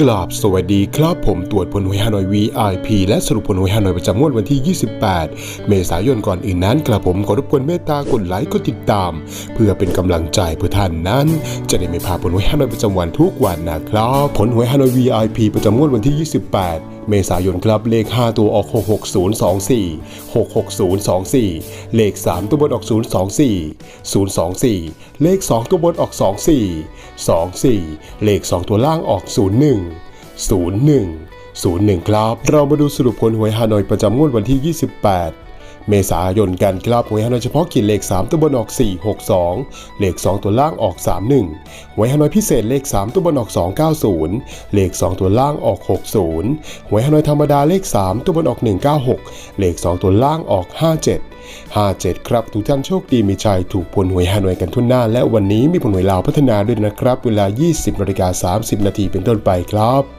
กราบสวัสดีครับผมตรวจผลหวยฮานอย VIP และสรุปผลหวยฮานอยประจำงวดวันที่ 28 เมษายนก่อนอื่นนั้นกระผมขอรบกวนเมตตากดไลค์กดติดตาม เพื่อเป็นกำลังใจเพื่อท่านนั้น จะได้ไม่พลาดผลหวยฮานอยประจำวันทุกวันนะครับ ผลหวยฮานอย VIP ประจำงวดวันที่ 28 เมษายนครับเลข 5 ตัวออก 66024 66024 เลข 3 ตัวบนออก 024 024 เลข 2 ตัวบนออก 24 24 เลข 2 ตัวล่างออก 01 01 01 ครับ เรามาดูสรุปผลหวยฮานอยประจำงวดวันที่ 28 เมษายนกันครับหวยฮานอยเฉพาะกิจเลข 3 ตัวบนออก 462 เลข 2 ตัวล่างออก 31หวยฮานอยพิเศษเลข 3 ตัวบนออก 290 เลข 2 ตัวล่างออก 60หวยฮานอยธรรมดาเลข 3 ตัวบนออก 196 เลข 2 ตัวล่างออก 57 57 ครับ ทุกท่านโชคดีมีชัยถูกผลหวยฮานอยกันทุนหน้า และวันนี้มีผลหวยลาวพัฒนาด้วยนะครับ เวลา 20นาฬิกา30 นาทีเป็นต้นไปครับ